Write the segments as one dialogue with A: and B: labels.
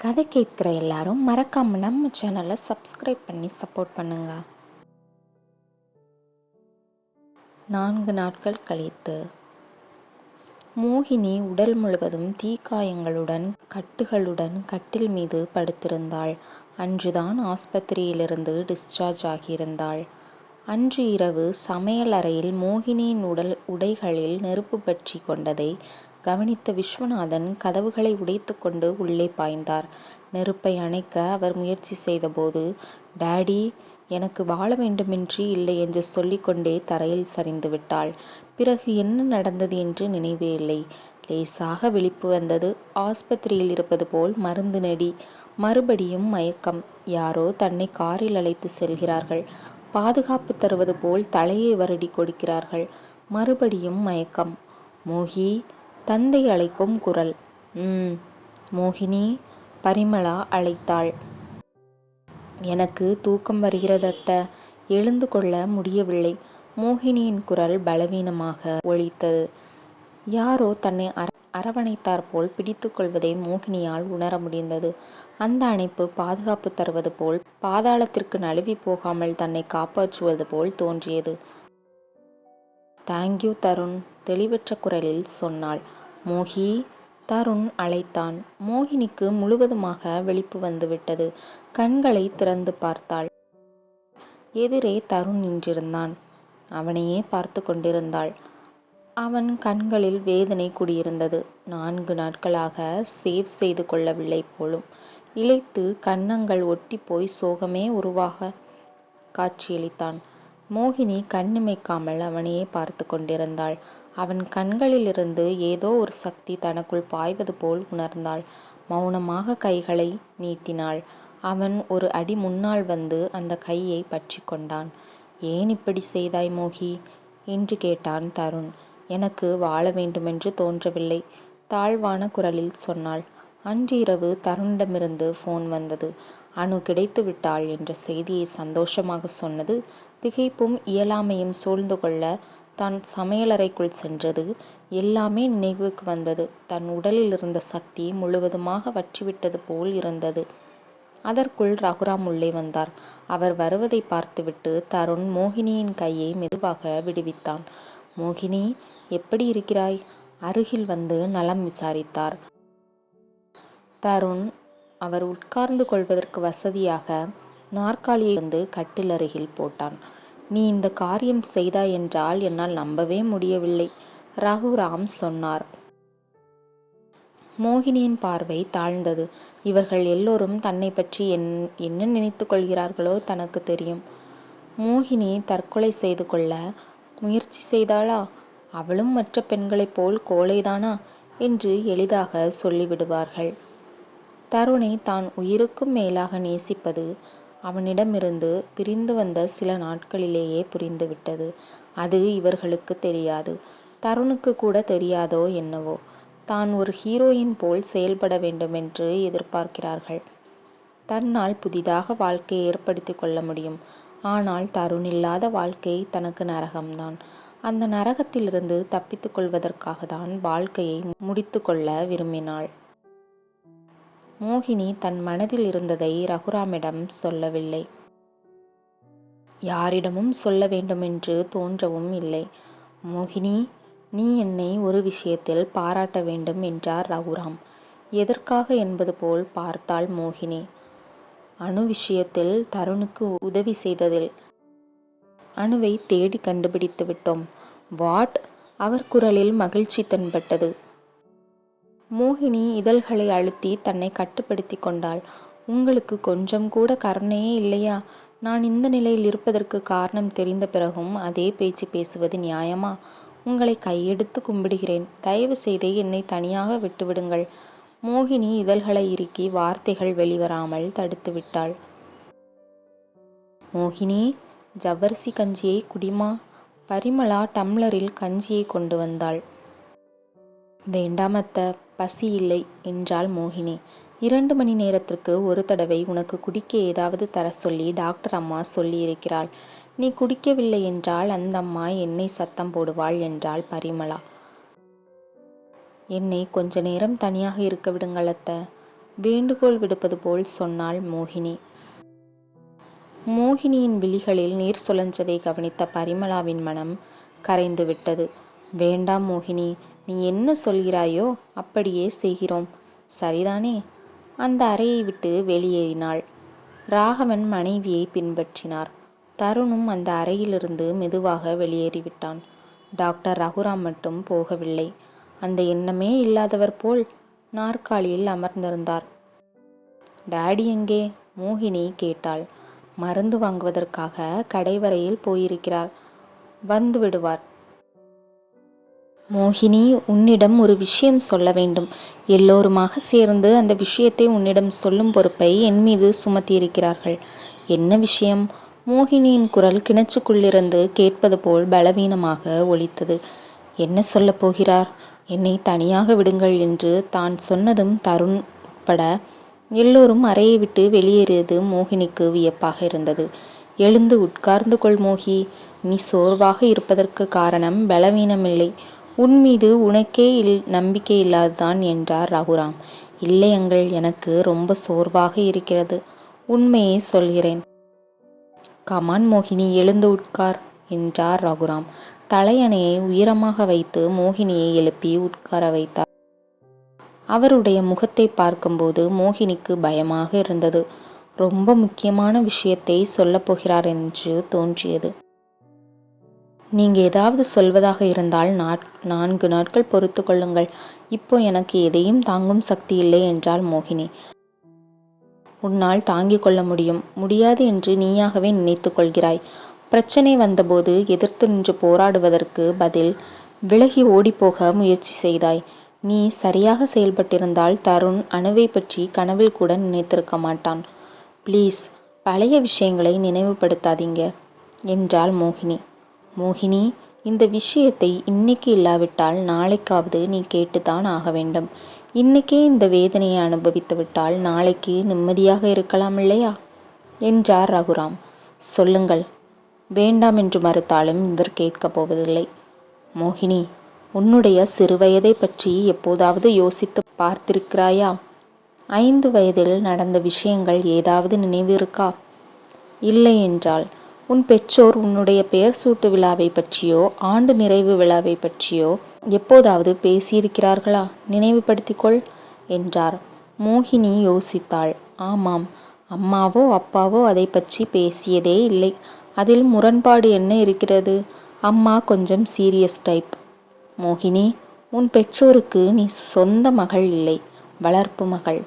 A: கதை கேட்குற எல்லாரும் மறக்காம நம்ம சேனலை சப்ஸ்கிரைப் பண்ணி சப்போர்ட் பண்ணுங்க. நான்கு நாட்கள் கழித்து மோகினி உடல் முழுவதும் தீக்காயங்களுடன் கட்டுகளுடன் கட்டில் மீது படுத்திருந்தாள். அன்றுதான் ஆஸ்பத்திரியிலிருந்து டிஸ்சார்ஜ் ஆகியிருந்தாள். அன்று இரவு சமையல் அறையில் மோகினியின் உடல் உடைகளில் நெருப்பு பற்றி கொண்டதை கவனித்த விஸ்வநாதன் கதவுகளை உடைத்துக்கொண்டு உள்ளே பாய்ந்தார். நெருப்பை அணைக்க அவர் முயற்சி செய்தபோது டாடி எனக்கு வாழ வேண்டுமென்று இல்லை என்று சொல்லிக்கொண்டே தரையில் சரிந்து விட்டாள். பிறகு என்ன நடந்தது என்று நினைவே இல்லை. லேசாக விழிப்பு வந்தது. ஆஸ்பத்திரியில் இருப்பது போல் மருந்து நெடி. மறுபடியும் மயக்கம். யாரோ தன்னை காரில் அழைத்து செல்கிறார்கள். பாதுகாப்பு தருவது போல் தலையை வருடி கொடுக்கிறார்கள். மறுபடியும் மயக்கம். மோகி தந்தை அழைக்கும் குரல். ம் மோகினி பரிமளா அழைத்தாள். எனக்கு தூக்கம் வருகிறது அத்த. எழுந்து கொள்ள முடியவில்லை. மோகினியின் குரல் பலவீனமாக ஒலித்தது யாரோ தன்னை அர அரவணைத்தார் போல் பிடித்து கொள்வதை மோகினியால் உணர முடிந்தது. அந்த அணைப்பு பாதுகாப்பு தருவது போல் பாதாளத்திற்கு நழுவி போகாமல் தன்னை காப்பாற்றுவது போல் தோன்றியது. தேங்க்யூ தருண் தெளிவற்ற குரலில் சொன்னாள். மோகி தருண் அழைத்தான். மோகினிக்கு முழுவதுமாக வெளிப்பு வந்துவிட்டது. கண்களை திறந்து பார்த்தாள். எதிரே தருண் நின்றிருந்தான். அவனையே பார்த்து கொண்டிருந்தாள். அவன் கண்களில் வேதனை குடியிருந்தது. நான்கு நாட்களாக சேவ் செய்து கொள்ளவில்லை போலும். இழைத்து கன்னங்கள் ஒட்டி போய் சோகமே உருவாக காட்சியளித்தான். மோகினி கண்ணிமைக்காமல் அவனையே பார்த்து கொண்டிருந்தாள். அவன் கண்களிலிருந்து ஏதோ ஒரு சக்தி தனக்குள் பாய்வது போல் உணர்ந்தாள். மௌனமாக கைகளை நீட்டினாள். அவன் ஒரு அடி முன்னால் வந்து அந்த கையை பற்றி கொண்டான். ஏன் இப்படி செய்தாய் மோகி என்று கேட்டான் தருண். எனக்கு வாழ வேண்டுமென்று தோன்றவில்லை தாழ்வான குரலில் சொன்னாள். அன்று இரவு தருணிடமிருந்து ஃபோன் வந்தது. அணு கிடைத்து விட்டாள் என்ற செய்தியை சந்தோஷமாக சொன்னது திகைப்பும் இயலாமையும் சூழ்ந்து கொள்ள தான் சமையலறைக்குள் சென்றது. எல்லாமே நினைவுக்கு வந்தது. தன் உடலில் இருந்த சக்தி முழுவதுமாக வற்றிவிட்டது போல் இருந்தது. அதற்குள் ரகுராம் உள்ளே வந்தார். அவர் வருவதை பார்த்துவிட்டு தருண் மோகினியின் கையை மெதுவாக விடுவித்தான். மோகினி எப்படி இருக்கிறாய்? அருகில் வந்து நலம் விசாரித்தார். தருண் அவர் உட்கார்ந்து கொள்வதற்கு வசதியாக நாற்காலியை வந்து கட்டில் அருகில் போட்டான். நீ இந்த காரியம் செய்தாய் என்றால் என்னால் நம்பவே முடியவில்லை ரகுராம் சொன்னார். மோகினியின் பார்வை தாழ்ந்தது. இவர்கள் எல்லோரும் தன்னை பற்றி என் என்ன நினைத்து கொள்கிறார்களோ தனக்கு தெரியும். மோகினி தற்கொலை செய்து கொள்ள முயற்சி செய்தாளா? அவளும் மற்ற பெண்களைப் போல் கோழைதானா? என்று எளிதாக சொல்லிவிடுவார்கள். தருணை தான் உயிருக்கும் மேலாக நேசிப்பது அவனிடமிருந்து பிரிந்து வந்த சில நாட்களிலேயே புரிந்துவிட்டது. அது இவர்களுக்கு தெரியாது. தருணுக்கு கூட தெரியாதோ என்னவோ. தான் ஒரு ஹீரோயின் போல் செயல்பட வேண்டுமென்று எதிர்பார்க்கிறார்கள். தன்னால் புதிதாக வாழ்க்கையை ஏற்படுத்தி கொள்ள முடியும். ஆனால் தருண் இல்லாத வாழ்க்கை தனக்கு நரகம்தான். அந்த நரகத்திலிருந்து தப்பித்துக் கொள்வதற்காக தான் வாழ்க்கையை முடித்து கொள்ள விரும்பினாள். மோகினி தன் மனதில் இருந்ததை ரகுராமிடம் சொல்லவில்லை. யாரிடமும் சொல்ல வேண்டுமென்று தோன்றவும் இல்லை. மோகினி நீ என்னை ஒரு விஷயத்தில் பாராட்ட வேண்டும் என்றார் ரகுராம். எதற்காக என்பது போல் பார்த்தாள் மோகினி. அணு விஷயத்தில் தருணுக்கு உதவி செய்ததில் அணுவை தேடி கண்டுபிடித்து விட்டோம். வாட்? அவர் குரலில் மகிழ்ச்சி தென்பட்டது. மோகினி இதழ்களை அழுத்தி தன்னை கட்டுப்படுத்தி கொண்டாள். உங்களுக்கு கொஞ்சம் கூட கருணையே இல்லையா? நான் இந்த நிலையில் இருப்பதற்கு காரணம் தெரிந்த பிறகும் அதே பேச்சு பேசுவது நியாயமா? உங்களை கையெடுத்து கும்பிடுகிறேன். தயவு செய்து என்னை தனியாக விட்டுவிடுங்கள். மோகினி இதழ்களை இறுக்கி வார்த்தைகள் வெளிவராமல் தடுத்து விட்டாள். மோகினி ஜவ்வரிசி கஞ்சியை குடிமா? பரிமளா டம்ளரில் கஞ்சியை கொண்டு வந்தாள். வேண்டாமத்த பசி இல்லை என்றாள் மோகினி. இரண்டு மணி நேரத்திற்கு ஒரு தடவை உனக்கு குடிக்க ஏதாவது தர சொல்லி டாக்டர் அம்மா சொல்லியிருக்கிறாள். நீ குடிக்கவில்லை என்றால் அந்த அம்மா என்னை சத்தம் போடுவாள் என்றாள் பரிமளா. என்னை கொஞ்ச நேரம் தனியாக இருக்க விடுங்கள் அத்த. வேண்டுகோள் விடுப்பது போல் சொன்னாள் மோகினி. மோகினியின் விழிகளில் நீர் சுழஞ்சதை கவனித்த பரிமளாவின் மனம் கரைந்து விட்டது. வேண்டாம் மோகினி நீ என்ன சொல்கிறாயோ அப்படியே செய்கிறோம். சரிதானே? அந்த அறையை விட்டு வெளியேறினாள். ராகவன் மனைவியை பின்பற்றினார். தருணும் அந்த அறையிலிருந்து மெதுவாக வெளியேறிவிட்டான். டாக்டர் ரகுராம் மட்டும் போகவில்லை. அந்த எண்ணமே இல்லாதவர் போல் நாற்காலியில் அமர்ந்திருந்தார். டாடி எங்கே? மோகினி கேட்டாள். மருந்து வாங்குவதற்காக கடைவரையில் போயிருக்கிறார். வந்து விடுவார். மோகினி உன்னிடம் ஒரு விஷயம் சொல்ல வேண்டும். எல்லோருமாக சேர்ந்து அந்த விஷயத்தை உன்னிடம் சொல்லும் பொறுப்பை என் மீது சுமத்தியிருக்கிறார்கள். என்ன விஷயம்? மோகினியின் குரல் கிணச்சுக்குள்ளிருந்து கேட்பது போல் பலவீனமாக ஒலித்தது. என்ன சொல்லப் போகிறார்? என்னை தனியாக விடுங்கள் என்று தான் சொன்னதும் தருண் உட்பட எல்லோரும் அறையை விட்டு வெளியேறியது மோகினிக்கு வியப்பாக இருந்தது. எழுந்து உட்கார்ந்து கொள் மோகி. நீ சோர்வாக இருப்பதற்கு காரணம் பலவீனமில்லை. உன் மீது உனக்கே இல் நம்பிக்கை இல்லாதுதான் என்றார் ரகுராம். இல்லையங்கள் எனக்கு ரொம்ப சோர்வாக இருக்கிறது. உண்மையை சொல்கிறேன். கமான் மோகினி எழுந்து உட்கார் என்றார் ரகுராம். தலையணையை உயரமாக வைத்து மோகினியை எழுப்பி உட்கார வைத்தார். அவருடைய முகத்தை பார்க்கும்போது மோகினிக்கு பயமாக இருந்தது. ரொம்ப முக்கியமான விஷயத்தை சொல்லப் போகிறார் என்று தோன்றியது. நீங்கள் ஏதாவது சொல்வதாக இருந்தால் நான்கு நாட்கள் பொறுத்து கொள்ளுங்கள். இப்போ எனக்கு எதையும் தாங்கும் சக்தி இல்லை என்றாள் மோகினி. உன்னால் தாங்கிக் கொள்ள முடியும். முடியாது என்று நீயாகவே நினைத்து கொள்கிறாய். பிரச்சனை வந்தபோது எதிர்த்து நின்று போராடுவதற்கு பதில் விலகி ஓடிப்போக முயற்சி செய்தாய். நீ சரியாக செயல்பட்டிருந்தால் தருண் அணுவை பற்றி கனவில் கூட நினைத்திருக்க மாட்டான். ப்ளீஸ் பழைய விஷயங்களை நினைவுபடுத்தாதீங்க என்றாள் மோகினி. மோகினி இந்த விஷயத்தை இன்னைக்கு இல்லாவிட்டால் நாளைக்காவது நீ கேட்டுத்தான் ஆக வேண்டும். இன்னைக்கே இந்த வேதனையை அனுபவித்து விட்டால் நாளைக்கு நிம்மதியாக இருக்கலாம் இல்லையா? என்றார் ரகுராம். சொல்லுங்கள். வேண்டாம் என்று மறுத்தாலும் இவர் கேட்கப் போவதில்லை. மோகினி உன்னுடைய சிறுவயதை பற்றி எப்போதாவது யோசித்து பார்த்திருக்கிறாயா? ஐந்து வயதில் நடந்த விஷயங்கள் ஏதாவது நினைவு இருக்கா? இல்லை என்றால் உன் பெற்றோர் உன்னுடைய பெயர் சூட்டு விழாவை பற்றியோ ஆண்டு நிறைவு விழாவை பற்றியோ எப்போதாவது பேசியிருக்கிறார்களா? நினைவுபடுத்திக்கொள் என்றார். மோகினி யோசித்தாள். ஆமாம். அம்மாவோ அப்பாவோ அதை பற்றி பேசியதே இல்லை. அதில் முரண்பாடு என்ன இருக்கிறது? அம்மா கொஞ்சம் சீரியஸ் டைப். மோகினி உன் பெற்றோருக்கு நீ சொந்த மகள் இல்லை. வளர்ப்பு மகள்.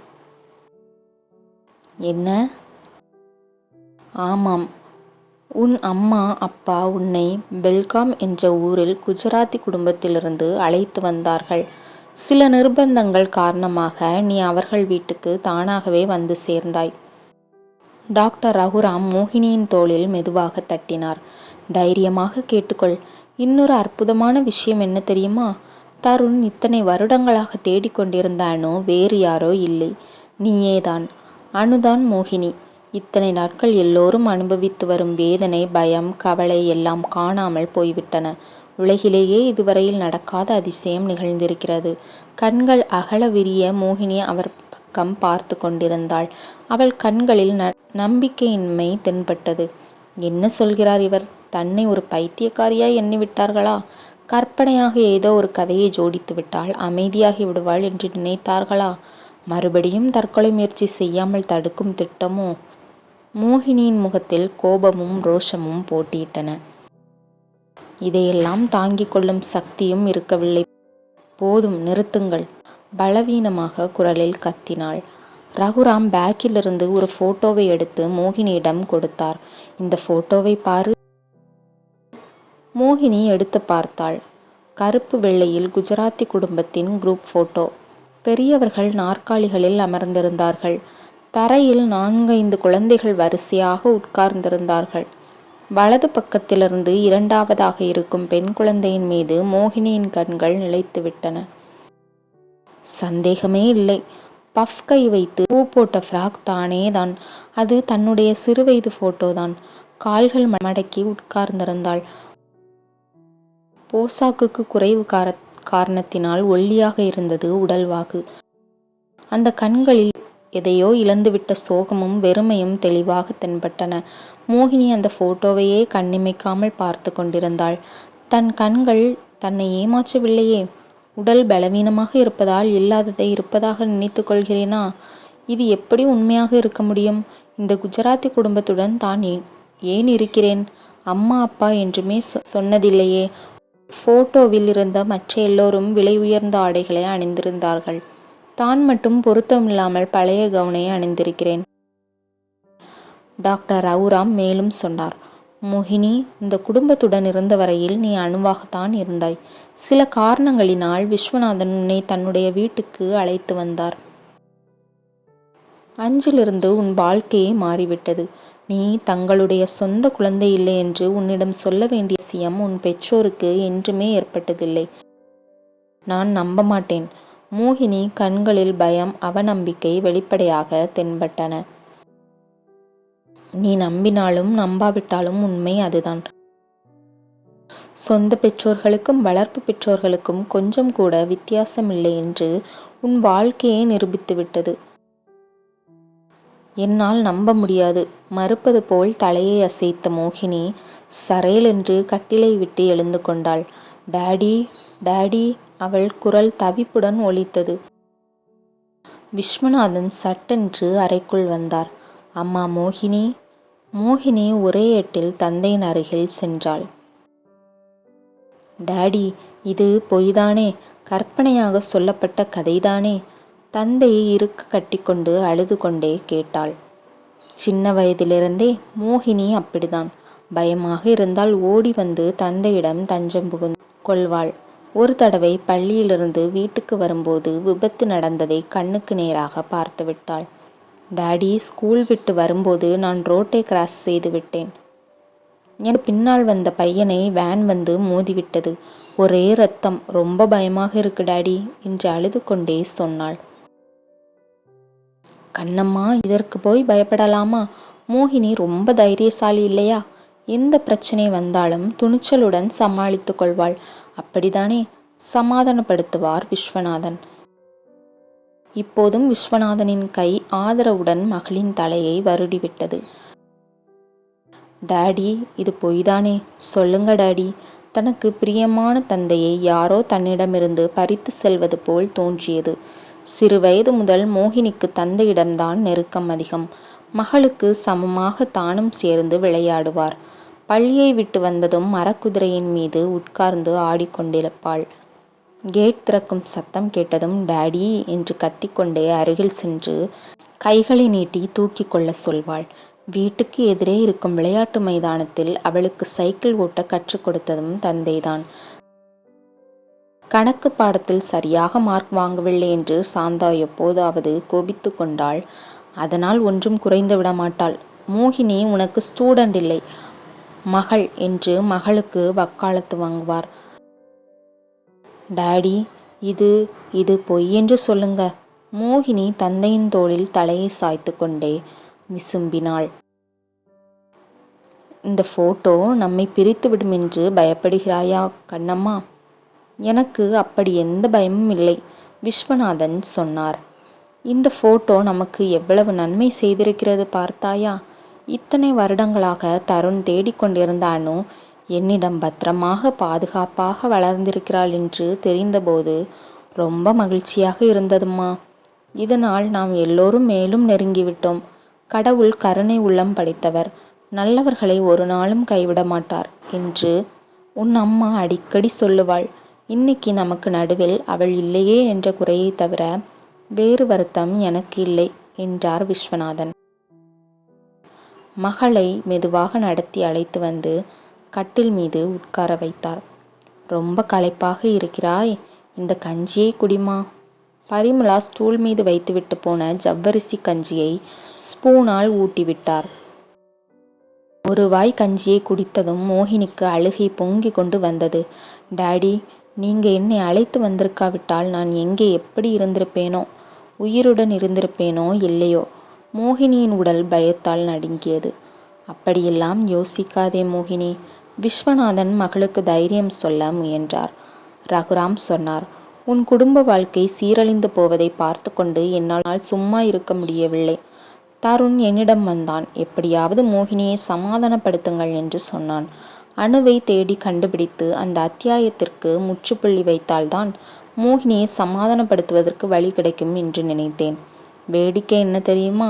A: என்ன? ஆமாம். உன் அம்மா அப்பா உன்னை பெல்காம் என்ற ஊரில் குஜராத்தி குடும்பத்திலிருந்து அழைத்து வந்தார்கள். சில நிர்பந்தங்கள் காரணமாக நீ அவர்கள் வீட்டுக்கு தானாகவே வந்து சேர்ந்தாய். டாக்டர் ரகுராம் மோகினியின் தோளில் மெதுவாக தட்டினார். தைரியமாக கேட்டுக்கொள். இன்னொரு அற்புதமான விஷயம் என்ன தெரியுமா? தருண் இத்தனை வருடங்களாக தேடிக்கொண்டிருந்த அணு வேறு யாரோ இல்லை. நீயேதான். அணுதான் மோகினி. இத்தனை நாட்கள் எல்லோரும் அனுபவித்து வரும் வேதனை பயம் கவலை எல்லாம் காணாமல் போய்விட்டன. உலகிலேயே இதுவரையில் நடக்காத அதிசயம் நிகழ்ந்திருக்கிறது. கண்கள் அகல விரிய மோகினி அவர் பக்கம் பார்த்து கொண்டிருந்தாள். அவள் கண்களில் ந நம்பிக்கையின்மை தென்பட்டது. என்ன சொல்கிறார் இவர்? தன்னை ஒரு பைத்தியக்காரியாய் எண்ணிவிட்டார்களா? கற்பனையாக ஏதோ ஒரு கதையை ஜோடித்து விட்டால் அமைதியாகி விடுவாள் என்று நினைத்தார்களா? மறுபடியும் தற்கொலை முயற்சி செய்யாமல் தடுக்கும் திட்டமோ? மோகினியின் முகத்தில் கோபமும் ரோஷமும் போட்டியிட்டன. இதையெல்லாம் தாங்கிக் கொள்ளும் சக்தியும் இருக்கவில்லை. போதும் நிறுத்துங்கள். பலவீனமாக குரலில் கத்தினாள். ரகுராம் பேக்கிலிருந்து ஒரு போட்டோவை எடுத்து மோகினியிடம் கொடுத்தார். இந்த போட்டோவை பாரு. மோகினி எடுத்து பார்த்தாள். கருப்பு வெள்ளையில் குஜராத்தி குடும்பத்தின் குரூப் போட்டோ. பெரியவர்கள் நாற்காலிகளில் அமர்ந்திருந்தார்கள். தரையில் நான்கைந்து குழந்தைகள் வரிசையாக உட்கார்ந்திருந்தார்கள். வலது பக்கத்திலிருந்து இரண்டாவதாக இருக்கும் பெண் குழந்தையின் மீது மோகினியின் கண்கள் நிலைத்துவிட்டன. சந்தேகமே இல்லை. பஃப் கை வைத்து பூ போட்ட ஃப்ராக் தானே தான் அது தன்னுடைய சிறுவயது போட்டோ தான் கால்கள் மடக்கி உட்கார்ந்திருந்தாள். போசாக்குக்கு குறைவு கார காரணத்தினால் ஒல்லியாக இருந்தது உடல்வாகு. அந்த கண்களில் எதையோ இழந்துவிட்ட சோகமும் வெறுமையும் தெளிவாக தென்பட்டன. மோகினி அந்த போட்டோவையே கண்ணிமைக்காமல் பார்த்து கொண்டிருந்தாள். தன் கண்கள் தன்னை ஏமாற்றவில்லையே. உடல் பலவீனமாக இருப்பதால் இல்லாததை இருப்பதாக நினைத்துக் கொள்கிறேனா? இது எப்படி உண்மையாக இருக்க முடியும்? இந்த குஜராத்தி குடும்பத்துடன் தான் ஏன் இருக்கிறேன்? அம்மா அப்பா என்றுமே சொன்னதில்லையே. போட்டோவில் இருந்த மற்ற எல்லோரும் விலை உயர்ந்த ஆடைகளை அணிந்திருந்தார்கள். தான் மட்டும் பொருத்தமில்லாமல் பழைய கவுனை அணிந்திருக்கிறேன். டாக்டர் ரவுராம் மேலும் சொன்னார். மோகினி இந்த குடும்பத்துடன் இருந்த வரையில் நீ அணுவாகத்தான் இருந்தாய். சில காரணங்களினால் விஸ்வநாதன் உன்னை தன்னுடைய வீட்டுக்கு அழைத்து வந்தார். அஞ்சிலிருந்து உன் வாழ்க்கையே மாறிவிட்டது. நீ தங்களுடைய சொந்த குழந்தை இல்லை என்று உன்னிடம் சொல்ல வேண்டிய சியம் உன் பெற்றோருக்கு என்றுமே ஏற்பட்டதில்லை. நான் நம்ப மாட்டேன். மோகினி கண்களில் பயம் அவநம்பிக்கை வெளிப்படையாக தென்பட்டன. நீ நம்பினாலும் நம்பாவிட்டாலும் உண்மை அதுதான். சொந்த பெற்றோர்களுக்கும் வளர்ப்பு பெற்றோர்களுக்கும் கொஞ்சம் கூட வித்தியாசமில்லை என்று உன் வாழ்க்கையே நிரூபித்துவிட்டது. என்னால் நம்ப முடியாது. மறுப்பது போல் தலையை அசைத்த மோகினி சரேலென்று கட்டிலை விட்டு எழுந்து கொண்டாள். டாடி. டாடி. அவள் குரல் தவிப்புடன் ஒலித்தது. விஸ்வநாதன் சட்டென்று அறைக்குள் வந்தார். அம்மா மோகினி. மோகினி ஒரே எட்டில் தந்தையின் அருகில் சென்றாள். டாடி. இது பொய்தானே. கற்பனையாக சொல்லப்பட்ட கதைதானே. தந்தையை இருக்க கட்டிக்கொண்டு அழுது கொண்டே கேட்டாள். சின்ன வயதிலிருந்தே மோகினி அப்படிதான் பயமாக இருந்தால் ஓடி வந்து தந்தையிடம் தஞ்சம் புகுந்து கொள்வாள். ஒரு தடவை பள்ளியிலிருந்து வீட்டுக்கு வரும்போது விபத்து நடந்ததை கண்ணுக்கு நேராக பார்த்து விட்டாள் டாடி. ஸ்கூல் விட்டு வரும்போது நான் ரோட்டை கிராஸ் செய்து விட்டேன். எனக்கு பின்னால் வந்த பையனை வேன் வந்து மோதிவிட்டது. ஒரே ரத்தம். ரொம்ப பயமாக இருக்கு டாடி என்று அழுது கொண்டே சொன்னாள். கண்ணம்மா இதற்கு போய் பயப்படலாமா? மோகினி ரொம்ப தைரியசாலி இல்லையா? எந்த பிரச்சனை வந்தாலும் துணிச்சலுடன் சமாளித்துக் கொள்வாள். அப்படித்தானே? சமாதானப்படுத்துவார் விஸ்வநாதன். இப்போதும் விஸ்வநாதனின் கை ஆதரவுடன் மகளின் தலையை வருடிவிட்டது. டாடி. இது பொய்தானே. சொல்லுங்க டாடி. தனக்கு பிரியமான தந்தையை யாரோ தன்னிடமிருந்து பறித்து செல்வது போல் தோன்றியது. சிறுவயது முதல் மோகினிக்கு தந்தையிடம்தான் நெருக்கம் அதிகம். மகளுக்கு சமமாக தானும் சேர்ந்து விளையாடுவார். பள்ளியை விட்டு வந்ததும் மரக்குதிரையின் மீது உட்கார்ந்து ஆடிக்கொண்டிருப்பாள். கேட் திறக்கும் சத்தம் கேட்டதும் டேடி என்று கத்திக்கொண்டே அருகில் சென்று கைகளை நீட்டி தூக்கி கொள்ளச் சொல்வாள். வீட்டுக்கு எதிரே இருக்கும் விளையாட்டு மைதானத்தில் அவளுக்கு சைக்கிள் ஓட்ட கற்றுக் கொடுத்ததும் தந்தைதான். கணக்கு பாடத்தில் சரியாக மார்க் வாங்கவில்லை என்று சாந்தா எப்போதாவது கோபித்து கொண்டாள். அதனால் ஒன்றும் குறைந்து விடமாட்டாள். மோகினி உனக்கு ஸ்டூடண்ட் இல்லை. மகள் என்று மகளுக்கு வக்காலத்து வாங்குவார். டாடி. இது இது பொய் என்று சொல்லுங்க. மோகினி தந்தையின் தோளில் தலையை சாய்த்து கொண்டே விசும்பினாள். இந்த ஃபோட்டோ நம்மை பிரித்துவிடும் என்று பயப்படுகிறாயா கண்ணம்மா? எனக்கு அப்படி எந்த பயமும் இல்லை. விஸ்வநாதன் சொன்னார். இந்த ஃபோட்டோ நமக்கு எவ்வளவு நன்மை செய்திருக்கிறது பார்த்தாயா? இத்தனை வருடங்களாக தருண் தேடிக்கொண்டிருந்த அனு என்னிடம் பத்திரமாக பாதுகாப்பாக வளர்ந்திருக்கிறாள் என்று தெரிந்தபோது ரொம்ப மகிழ்ச்சியாக இருந்ததும்மா. இதனால் நாம் எல்லோரும் மேலும் நெருங்கிவிட்டோம். கடவுள் கருணை உள்ளம் படைத்தவர். நல்லவர்களை ஒரு நாளும் கைவிட மாட்டார் என்று உன் அம்மா அடிக்கடி சொல்லுவாள். இன்னைக்கு நமக்கு நடுவில் அவள் இல்லையே என்ற குறையைத் தவிர வேறு வருத்தம் எனக்கு இல்லை என்றார் விஸ்வநாதன். மகளை மெதுவாக நடத்தி அழைத்து வந்து கட்டில் மீது உட்கார வைத்தார். ரொம்ப களைப்பாக இருக்கிறாய். இந்த கஞ்சியை குடிமா. பரிமலா ஸ்டூல் மீது வைத்துவிட்டு போன ஜவ்வரிசி கஞ்சியை ஸ்பூனால் ஊட்டிவிட்டார். ஒரு வாய் கஞ்சியை குடித்ததும் மோகினிக்கு அழுகை பொங்கி கொண்டு வந்தது. டாடி. நீங்க என்னை அழைத்து வந்திருக்காவிட்டால் நான் எங்கே எப்படி இருந்திருப்பேனோ? உயிருடன் இருந்திருப்பேனோ இல்லையோ? மோகினியின் உடல் பயத்தால் நடுங்கியது. அப்படியெல்லாம் யோசிக்காதே மோகினி. விஸ்வநாதன் மகளுக்கு தைரியம் சொல்ல முயன்றார். ரகுராம் சொன்னார். உன் குடும்ப வாழ்க்கை சீரழிந்து போவதை பார்த்து கொண்டு என்னால் சும்மா இருக்க முடியவில்லை தருண் என்னிடம் வந்தான் எப்படியாவது மோகினியை சமாதானப்படுத்துங்கள் என்று சொன்னான் அணுவை தேடி கண்டுபிடித்து அந்த அத்தியாயத்திற்கு முற்றுப்புள்ளி வைத்தால்தான் மோகினியை சமாதானப்படுத்துவதற்கு வழி கிடைக்கும் என்று நினைத்தேன் வேடிக்கை என்ன தெரியுமா?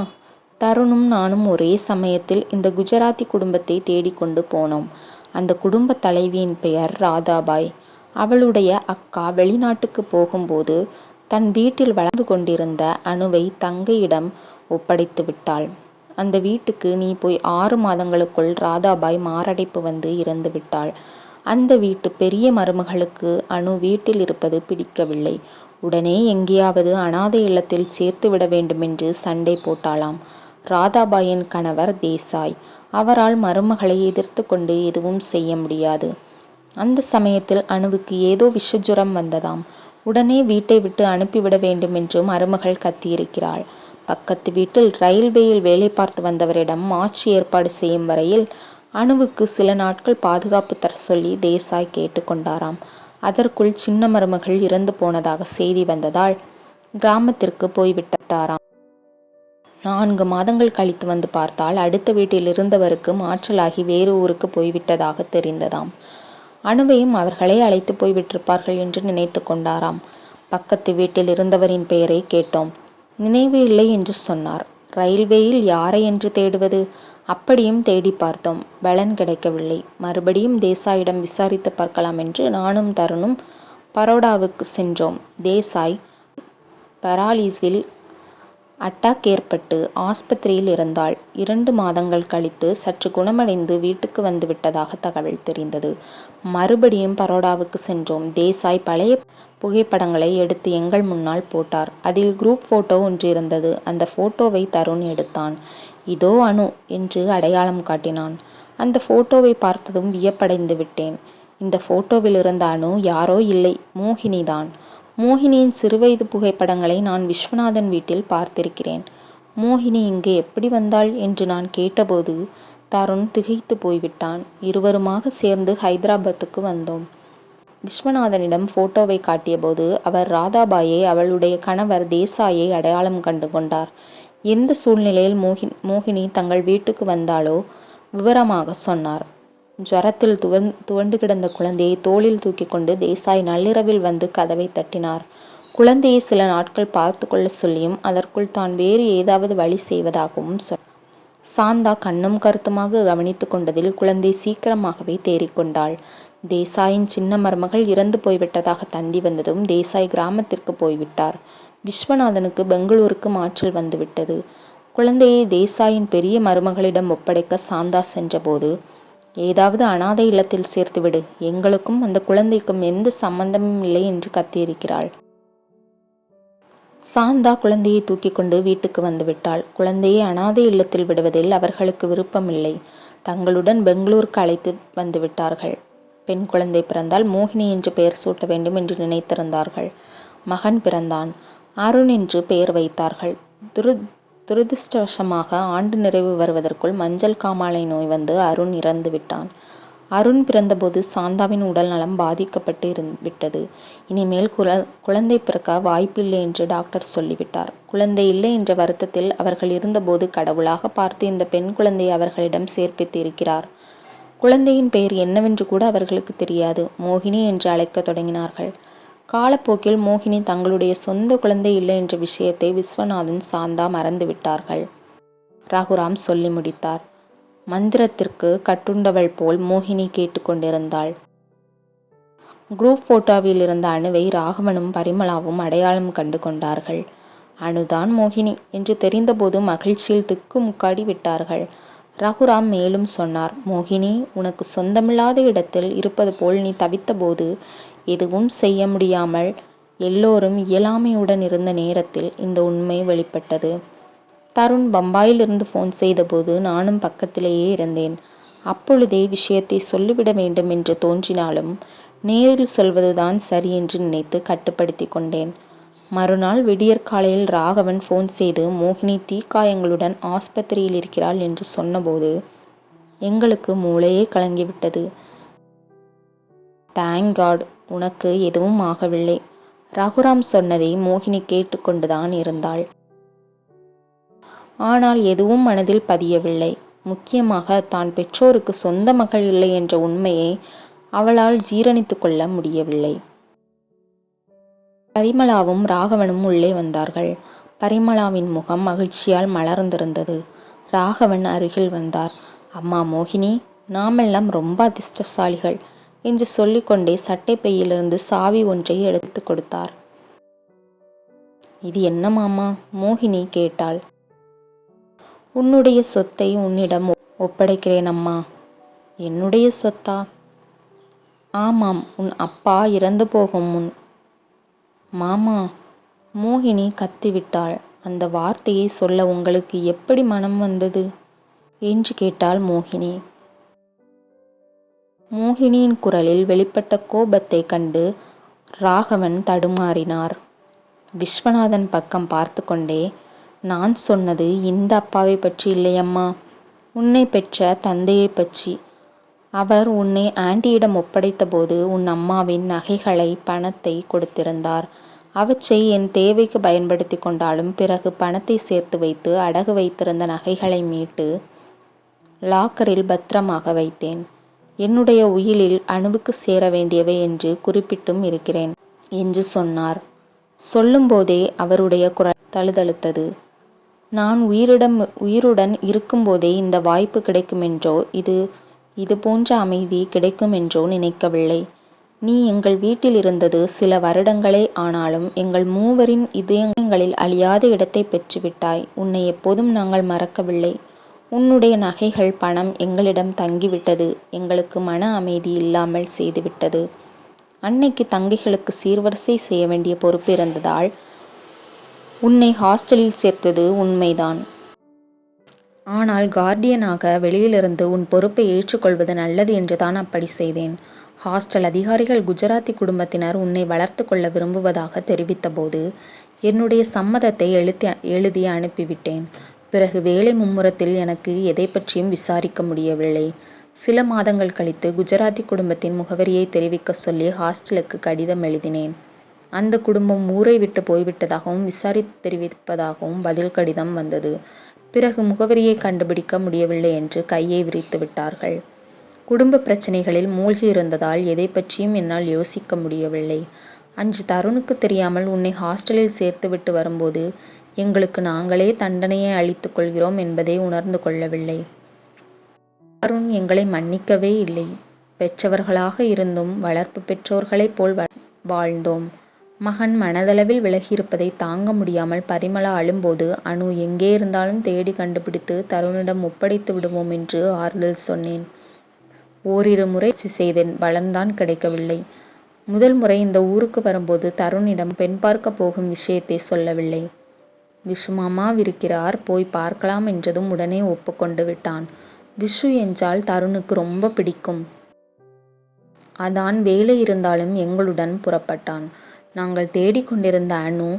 A: தருணும் நானும் ஒரே சமயத்தில் இந்த குஜராத்தி குடும்பத்தை தேடிக்கொண்டு போனோம். அந்த குடும்ப தலைவியின் பெயர் ராதாபாய். அவளுடைய அக்கா வெளிநாட்டுக்கு போகும்போது தன் வீட்டில் வளர்ந்து கொண்டிருந்த அணுவை தங்கையிடம் ஒப்படைத்து விட்டாள். அந்த வீட்டுக்கு நீ போய் ஆறு மாதங்களுக்குள் ராதாபாய் மாரடைப்பு வந்து இறந்து விட்டாள். அந்த வீட்டு பெரிய மருமகளுக்கு அணு வீட்டில் இருப்பது பிடிக்கவில்லை. உடனே எங்கேயாவது அனாதை இல்லத்தில் சேர்த்து விட வேண்டுமென்று சண்டை போட்டாளாம். ராதாபாயின் கணவர் தேசாய். அவரால் மருமகளை எதிர்த்து கொண்டு எதுவும் செய்ய முடியாது. அந்த சமயத்தில் அணுவுக்கு ஏதோ விஷஜுரம் வந்ததாம். உடனே வீட்டை விட்டு அனுப்பிவிட வேண்டும் என்று மருமகள் கத்தியிருக்கிறாள். பக்கத்து வீட்டில் ரயில்வேயில் வேலை பார்த்து வந்தவரிடம் மாற்றி ஏற்பாடு செய்யும் வரையில் அணுவுக்கு சில நாட்கள் பாதுகாப்பு தர சொல்லி தேசாய் கேட்டுக்கொண்டாராம் அதற்குள் சின்ன மருமகள் இறந்து போனதாக செய்தி வந்ததால் கிராமத்திற்கு போய்விட்டாராம் நான்கு மாதங்கள் கழித்து வந்து பார்த்தால் அடுத்த வீட்டில் இருந்தவருக்கு மாற்றலாகி வேறு ஊருக்கு போய்விட்டதாக தெரிந்ததாம். அணுவையும் அவர்களே அழைத்து போய்விட்டிருப்பார்கள் என்று நினைத்து கொண்டாராம். பக்கத்து வீட்டில் இருந்தவரின் பெயரை கேட்டோம். நினைவு இல்லை என்று சொன்னார். ரயில்வேயில் யாரை என்று தேடுவது? அப்படியும் தேடி பார்த்தோம். பலன் கிடைக்கவில்லை. மறுபடியும் தேசாயிடம் விசாரித்து பார்க்கலாம் என்று நானும் தருணும் பரோடாவுக்கு சென்றோம். தேசாய் பராலிஸில் அட்டாக் ஏற்பட்டு ஆஸ்பத்திரியில் இருந்தாள். இரண்டு மாதங்கள் கழித்து சற்று குணமடைந்து வீட்டுக்கு வந்து விட்டதாக தகவல் தெரிந்தது. மறுபடியும் பரோடாவுக்கு சென்றோம். தேசாய் பழைய புகைப்படங்களை எடுத்து எங்கள் முன்னால் போட்டார். அதில் குரூப் போட்டோ ஒன்று இருந்தது. அந்த போட்டோவை தருண் எடுத்தான். இதோ அணு என்று அடையாளம் காட்டினான். அந்த போட்டோவை பார்த்ததும் வியப்படைந்து விட்டேன். இந்த போட்டோவில் இருந்த அணு யாரோ இல்லை. மோகினிதான். மோகினியின் சிறுவயது புகைப்படங்களை நான் விஸ்வநாதன் வீட்டில் பார்த்திருக்கிறேன். மோகினி இங்கு எப்படி வந்தாள் என்று நான் கேட்டபோது தருண் திகைத்து போய்விட்டான். இருவருமாக சேர்ந்து ஹைதராபாத்துக்கு வந்தோம். விஸ்வநாதனிடம் போட்டோவை காட்டியபோது அவர் ராதாபாயை அவளுடைய கணவர் தேசாயை அடையாளம் கண்டு கொண்டார். எந்த சூழ்நிலையில் மோகின் மோகினி தங்கள் வீட்டுக்கு வந்தாலோ விவரமாக சொன்னார். ஜரத்தில் துவன் துவண்டு கிடந்த குழந்தையை தோளில் தூக்கி கொண்டு தேசாய் நள்ளிரவில் வந்து கதவை தட்டினார். குழந்தையை சில நாட்கள் பார்த்து கொள்ள சொல்லியும் அதற்குள் தான் வேறு ஏதாவது வழி செய்வதாகவும் சொல் சாந்தா கண்ணும் கருத்துமாக கவனித்து கொண்டதில் குழந்தை சீக்கிரமாகவே தேறிக்கொண்டாள். தேசாயின் சின்ன மருமகள் இறந்து போய்விட்டதாக தந்தி வந்ததும் தேசாய் கிராமத்திற்கு போய்விட்டார். விஸ்வநாதனுக்கு பெங்களூருக்கு மாற்றல் வந்துவிட்டது. குழந்தையை தேசாயின் பெரிய மருமகளிடம் ஒப்படைக்க சாந்தா சென்றபோது ஏதாவது அனாதை இல்லத்தில் சேர்த்துவிடு. எங்களுக்கும் அந்த குழந்தைக்கும் எந்த சம்பந்தமும் இல்லை என்று கத்தியிருக்கிறாள். சாந்தா குழந்தையை தூக்கி கொண்டு வீட்டுக்கு வந்துவிட்டாள் குழந்தையை அனாதை இல்லத்தில் விடுவதில் அவர்களுக்கு விருப்பமில்லை. தங்களுடன் பெங்களூருக்கு அழைத்து வந்துவிட்டார்கள் பெண் குழந்தை பிறந்தால் மோகினி என்று பெயர் சூட்ட வேண்டும் என்று நினைத்திருந்தார்கள். மகன் பிறந்தான். அருண் என்று பெயர் வைத்தார்கள். துரு துரதிருஷ்டவசமாக ஆண்டு நிறைவு வருவதற்குள் மஞ்சள் காமாலை நோய் வந்து அருண் இறந்து விட்டான். அருண் பிறந்தபோது சாந்தாவின் உடல் நலம் பாதிக்கப்பட்டு இருந் விட்டது. இனிமேல் குல குழந்தை பிறக்க வாய்ப்பில்லை என்று டாக்டர் சொல்லிவிட்டார். குழந்தை இல்லை என்ற வருத்தத்தில் அவர்கள் இருந்தபோது கடவுளாக பார்த்து இந்த பெண் குழந்தையை அவர்களிடம் சேர்ப்பித்து இருக்கிறார் குழந்தையின் பெயர் என்னவென்று கூட அவர்களுக்கு தெரியாது. மோகினி என்று அழைக்க தொடங்கினார்கள். காலப்போக்கில் மோகினி தங்களுடைய சொந்த குழந்தை இல்லை என்ற விஷயத்தை விஸ்வநாதன் சாந்தா மறந்துவிட்டார்கள். ரகுராம் சொல்லி முடித்தார். மந்திரத்திற்கு கட்டுண்டவள் போல் மோகினி கேட்டுக்கொண்டிருந்தாள் குரூப் போட்டோவில் இருந்த அணுவை ராகவனும் பரிமளாவும் அடையாளம் கண்டு கொண்டார்கள். அணுதான் மோகினி என்று தெரிந்தபோது மகிழ்ச்சியில் திக்கு முக்காடி விட்டார்கள். ரகுராம் மேலும் சொன்னார் மோகினி உனக்கு சொந்தமில்லாத இடத்தில் இருப்பது போல் நீ தவித்தபோது எதுவும் செய்ய முடியாமல் எல்லோரும் இயலாமையுடன் இருந்த நேரத்தில் இந்த உண்மை வெளிப்பட்டது. தருண் பம்பாயிலிருந்து ஃபோன் செய்தபோது நானும் பக்கத்திலேயே இருந்தேன். அப்பொழுதே விஷயத்தை சொல்லிவிட வேண்டும் என்று தோன்றினாலும் நேரில் சொல்வதுதான் சரி என்று நினைத்து கட்டுப்படுத்தி கொண்டேன். மறுநாள் விடியற்காலையில் ராகவன் ஃபோன் செய்து மோகினி தீக்காயங்களுடன் ஆஸ்பத்திரியில் இருக்கிறாள் என்று சொன்னபோது எங்களுக்கு மூளையே கலங்கிவிட்டது. தேங்க் காட் உனக்கு எதுவும் ஆகவில்லை. ரகுராம் சொன்னதை மோகினி கேட்டுக்கொண்டுதான் இருந்தாள். ஆனால் எதுவும் மனதில் பதியவில்லை. முக்கியமாக தான் பெற்றோருக்கு சொந்த மகள் இல்லை என்ற உண்மையை அவளால் ஜீரணித்து கொள்ள முடியவில்லை. பரிமளாவும் ராகவனும் உள்ளே வந்தார்கள். பரிமளாவின் முகம் மகிழ்ச்சியால் மலர்ந்திருந்தது. ராகவன் அருகில் வந்தார். அம்மா மோகினி நாமெல்லாம் ரொம்ப அதிர்ஷ்டசாலிகள். என்று சொல்லிக்கொண்டே சட்டை பையிலிருந்து சாவி ஒன்றை எடுத்து கொடுத்தார். இது என்ன மாமா? மோகினி கேட்டாள். உன்னுடைய சொத்தை உன்னிடம் ஒப்படைக்கிறேன் அம்மா. என்னுடைய சொத்தா? ஆமாம் உன் அப்பா இறந்து போகும் முன். மாமா மோகினி கத்திவிட்டாள். அந்த வார்த்தையை சொல்ல உங்களுக்கு எப்படி மனம் வந்தது? என்று கேட்டாள் மோகினி. மோகினியின் குரலில் வெளிப்பட்ட கோபத்தை கண்டு ராகவன் தடுமாறினார். விஸ்வநாதன் பக்கம் பார்த்து கொண்டே நான் சொன்னது இந்த அப்பாவை பற்றி இல்லையம்மா. உன்னை பெற்ற தந்தையை பற்றி. அவர் உன்னை ஆண்டியிடம் ஒப்படைத்தபோது உன் அம்மாவின் நகைகளை பணத்தை கொடுத்திருந்தார். அவற்றை என் தேவைக்கு பயன்படுத்தி கொண்டாலும் பிறகு பணத்தை சேர்த்து வைத்து அடகு வைத்திருந்த நகைகளை மீட்டு லாக்கரில் பத்திரமாக வைத்தேன். என்னுடைய உயிலில் அணுவுக்கு சேர வேண்டியவை என்று குறிப்பிட்டும் இருக்கிறேன் என்று சொன்னார். சொல்லும்போதே அவருடைய குரல் தழுதழுத்தது. நான் உயிரிடம் உயிருடன் இருக்கும்போதே இந்த வாய்ப்பு கிடைக்குமென்றோ இது இது போன்ற அமைதி கிடைக்குமென்றோ நினைக்கவில்லை. நீ எங்கள் வீட்டில் இருந்தது சில வருடங்களே ஆனாலும் எங்கள் மூவரின் இதயங்களில் அழியாத இடத்தை பெற்றுவிட்டாய். உன்னை எப்போதும் நாங்கள் மறக்கவில்லை. உன்னுடைய நகைகள் பணம் எங்களிடம் தங்கிவிட்டது. எங்களுக்கு மன அமைதி இல்லாமல் செய்துவிட்டது. அன்னைக்கு தங்கைகளுக்கு சீர்வரிசை செய்ய வேண்டிய பொறுப்பு இருந்ததால் உன்னை ஹாஸ்டலில் சேர்த்தது உண்மைதான். ஆனால் கார்டியனாக வெளியிலிருந்து உன் பொறுப்பை ஏற்றுக்கொள்வது நல்லது என்று தான் அப்படி செய்தேன். ஹாஸ்டல் அதிகாரிகள் குஜராத்தி குடும்பத்தினர் உன்னை வளர்த்து கொள்ள விரும்புவதாக தெரிவித்தபோது என்னுடைய சம்மதத்தை எழுத்தி எழுதி அனுப்பிவிட்டேன். பிறகு வேலை மும்முரத்தில் எனக்கு எதை பற்றியும் விசாரிக்க முடியவில்லை. சில மாதங்கள் கழித்து குஜராத்தி குடும்பத்தின் முகவரியை தெரிவிக்க சொல்லி ஹாஸ்டலுக்கு கடிதம் எழுதினேன். அந்த குடும்பம் ஊரை விட்டு போய்விட்டதாகவும் விசாரித்து தெரிவிப்பதாகவும் பதில் கடிதம் வந்தது. பிறகு முகவரியை கண்டுபிடிக்க முடியவில்லை என்று கையை விரித்து விட்டார்கள். குடும்ப பிரச்சனைகளில் மூழ்கி இருந்ததால் எதை பற்றியும் என்னால் யோசிக்க முடியவில்லை. அன்று தருணுக்கு தெரியாமல் உன்னை ஹாஸ்டலில் சேர்த்துவிட்டு வரும்போது எங்களுக்கு நாங்களே தண்டனையை அளித்துக் கொள்கிறோம் என்பதை உணர்ந்து கொள்ளவில்லை. அருண் எங்களை மன்னிக்கவே இல்லை. பெற்றவர்களாக இருந்தும் வளர்ப்பு பெற்றோர்களைப் போல் வாழ்ந்தோம். மகன் மனதளவில் விலகியிருப்பதை தாங்க முடியாமல் பரிமளா அழும்போது அணு எங்கே இருந்தாலும் தேடி கண்டுபிடித்து தருணிடம் ஒப்படைத்து விடுவோம் என்று ஆறுதல் சொன்னேன். ஓரிரு முறை செய்தேன். பலன்தான் கிடைக்கவில்லை. முதல் முறை இந்த ஊருக்கு வரும்போது தருணிடம் பெண் பார்க்க போகும் விஷயத்தை சொல்லவில்லை. விஷ்ணுமாமா விருக்கிறார் போய் பார்க்கலாம் என்றதும் உடனே ஒப்புக்கொண்டு விட்டான். விஷு என்றால் தருணுக்கு ரொம்ப பிடிக்கும். அதான் வேலை இருந்தாலும் எங்களுடன் புறப்பட்டான். நாங்கள் தேடிக்கொண்டிருந்த அணு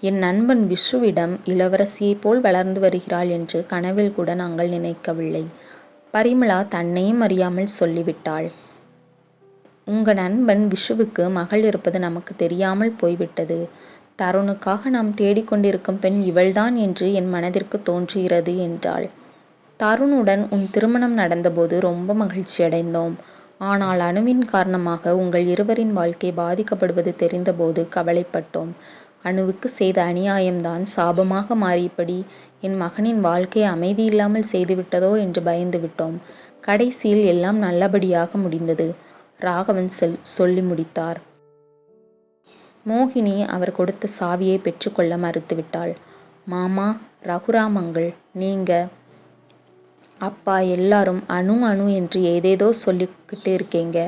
A: என் நண்பன் விஷ்ணுவிடம் இளவரசியைப் போல் வளர்ந்து வருகிறாள் என்று கனவில் கூட நாங்கள் நினைக்கவில்லை. பரிமளா தன்னையும் அறியாமல் சொல்லிவிட்டாள். உங்க நண்பன் விஷுவுக்கு மகள் இருப்பது நமக்கு தெரியாமல் போய்விட்டது. தருணுக்காக நாம் தேடிக்கொண்டிருக்கும் பெண் இவள்தான் என்று என் மனதிற்கு தோன்றுகிறது என்றாள். தருணுடன் உன் திருமணம் நடந்தபோது ரொம்ப மகிழ்ச்சி அடைந்தோம். ஆனால் அணுவின் காரணமாக உங்கள் இருவரின் வாழ்க்கை பாதிக்கப்படுவது தெரிந்தபோது கவலைப்பட்டோம். அணுவுக்கு செய்த அநியாயம்தான் சாபமாக மாறியபடி என் மகனின் வாழ்க்கை அமைதியில்லாமல் செய்துவிட்டதோ என்று பயந்து விட்டோம் கடைசியில் எல்லாம் நல்லபடியாக முடிந்தது. ராகவன் செல் சொல்லி முடித்தார். மோகினி அவர் கொடுத்த சாவியை பெற்றுக்கொள்ள மறுத்துவிட்டாள். மாமா ரகுராமங்கள் நீங்க அப்பா எல்லாரும் அணு அணு என்று ஏதேதோ சொல்லிக்கிட்டு இருக்கீங்க.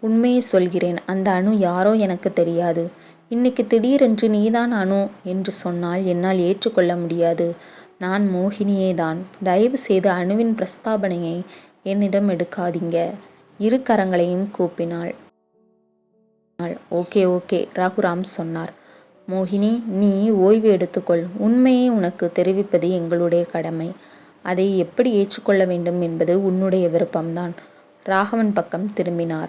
A: உண்மையை சொல்கிறேன். அந்த அணு யாரோ எனக்கு தெரியாது. இன்னைக்கு திடீரென்று நீதான் அணு என்று சொன்னால் என்னால் ஏற்றுக்கொள்ள முடியாது. நான் மோகினியே தான் தயவு செய்து அணுவின் பிரஸ்தாபனையை என்னிடம் எடுக்காதீங்க. இரு கரங்களையும் கூப்பினாள். ஓகே ஓகே ரகுராம் சொன்னார். மோகினி நீ ஓய்வு எடுத்துக்கொள். உண்மையை உனக்கு தெரிவிப்பது எங்களுடைய கடமை. அதை எப்படி ஏற்றுக்கொள்ள வேண்டும் என்பது உன்னுடைய விருப்பம்தான். ராகவன் பக்கம் திரும்பினார்.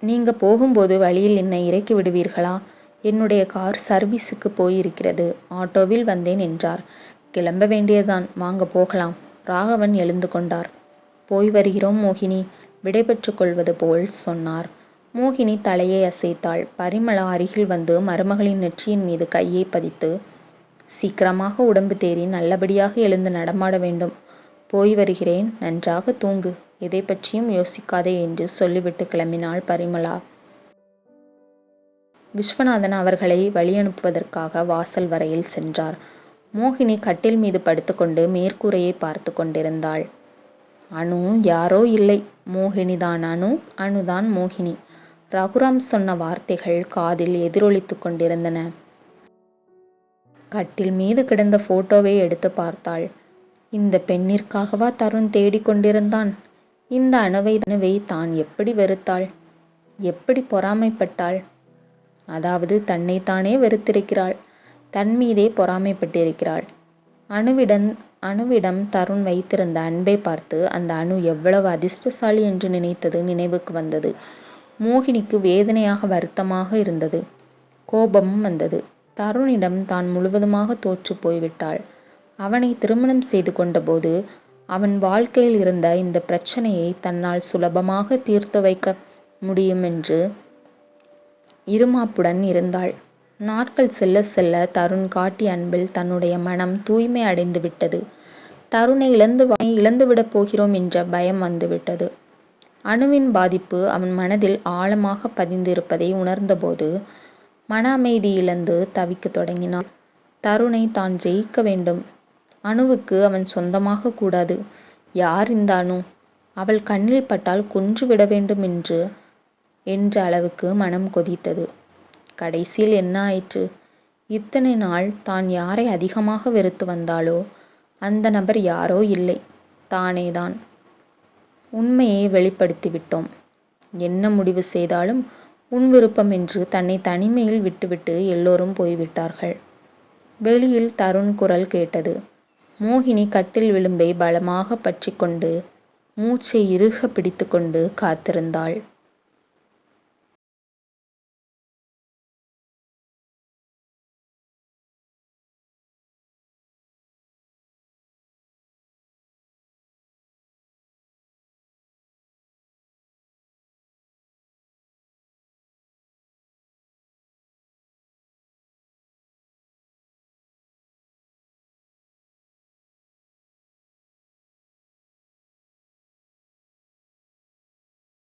A: நீங்க போகும்போது வழியில் என்னை இறக்கி விடுவீர்களா? என்னுடைய கார் சர்வீஸுக்கு போயிருக்கிறது. ஆட்டோவில் வந்தேன் என்றார். கிளம்ப வேண்டியதுதான். வாங்க போகலாம். ராகவன் எழுந்து கொண்டார். போய் வருகிறோம் மோகினி. விடைபெற்றுக் கொள்வது போல் சொன்னார். மோகினி தலையை அசைத்தாள். பரிமளா அருகில் வந்து மருமகளின் நெற்றியின் மீது கையை பதித்து சீக்கிரமாக உடம்பு தேறி நல்லபடியாக எழுந்து நடமாட வேண்டும். போய் வருகிறேன் நன்றாக தூங்கு எதை பற்றியும் யோசிக்காதே என்று சொல்லிவிட்டு கிளம்பினாள் பரிமளா. விஸ்வநாதன் அவர்களை வழியனுப்புவதற்காக வாசல் வரையில் சென்றார். மோகினி கட்டில் மீது படுத்துக்கொண்டு மேற்கூரையை பார்த்து கொண்டிருந்தாள். அனு யாரோ இல்லை மோகினிதான் அனு அனுதான் மோகினி. ரகுராம் சொன்ன வார்த்தைகள் காதில் எதிரொலித்துக் கொண்டிருந்தன. கட்டில் மீது கிடந்த போட்டோவை எடுத்து பார்த்தாள். இந்த பெண்ணிற்காகவா தருண் தேடிக் கொண்டிருந்தான்? இந்த அணுவை அணுவை தான் எப்படி வெறுத்தாள்? எப்படி பொறாமைப்பட்டாள்? அதாவது தன்னைத்தானே வெறுத்திருக்கிறாள். தன் மீதே பொறாமைப்பட்டிருக்கிறாள். அணுவிடம் அணுவிடம் தருண் வைத்திருந்த அன்பை பார்த்து அந்த அணு எவ்வளவு அதிர்ஷ்டசாலி என்று நினைத்தது நினைவுக்கு வந்தது. மோகினிக்கு வேதனையாக வருத்தமாக இருந்தது. கோபமும் வந்தது. தருணிடம் தான் முழுவதுமாக தோற்று போய்விட்டாள். அவனை திருமணம் செய்து கொண்டபோது அவன் வாழ்க்கையில் இருந்த இந்த பிரச்சனையை தன்னால் சுலபமாக தீர்த்து வைக்க முடியும் என்று இருமாப்புடன் இருந்தாள். நாட்கள் செல்ல செல்ல தருண் காட்டி அன்பில் தன்னுடைய மனம் தூய்மை அடைந்து விட்டது. தருணை இழந்து இழந்துவிடப் போகிறோம் என்ற பயம் வந்துவிட்டது. அணுவின் பாதிப்பு அவன் மனதில் ஆழமாக பதிந்திருப்பதை உணர்ந்தபோது மன அமைதி இழந்து தவிக்கத் தொடங்கினான். தருணை தான் ஜெயிக்க வேண்டும். அணுவுக்கு அவன் சொந்தமாக கூடாது. யார் இந்த அணு? அவள் கண்ணில் பட்டால் கொன்றுவிட வேண்டும் என்று என்ற அளவுக்கு மனம் கொதித்தது. கடைசியில் என்ன ஆயிற்று? இத்தனை நாள் தான் யாரை அதிகமாக வெறுத்து வந்தாளோ அந்த நபர் யாரோ இல்லை தானேதான். உண்மையை வெளிப்படுத்திவிட்டோம். என்ன முடிவு செய்தாலும் உன் விருப்பம் என்று தன்னை தனிமையில் விட்டுவிட்டு எல்லோரும் போய்விட்டார்கள். வெளியில் தருண் குரல் கேட்டது. மோகினி கட்டில் விளிம்பை பலமாக பற்றி கொண்டு மூச்சை இறுக பிடித்துக்கொண்டு காத்திருந்தாள்.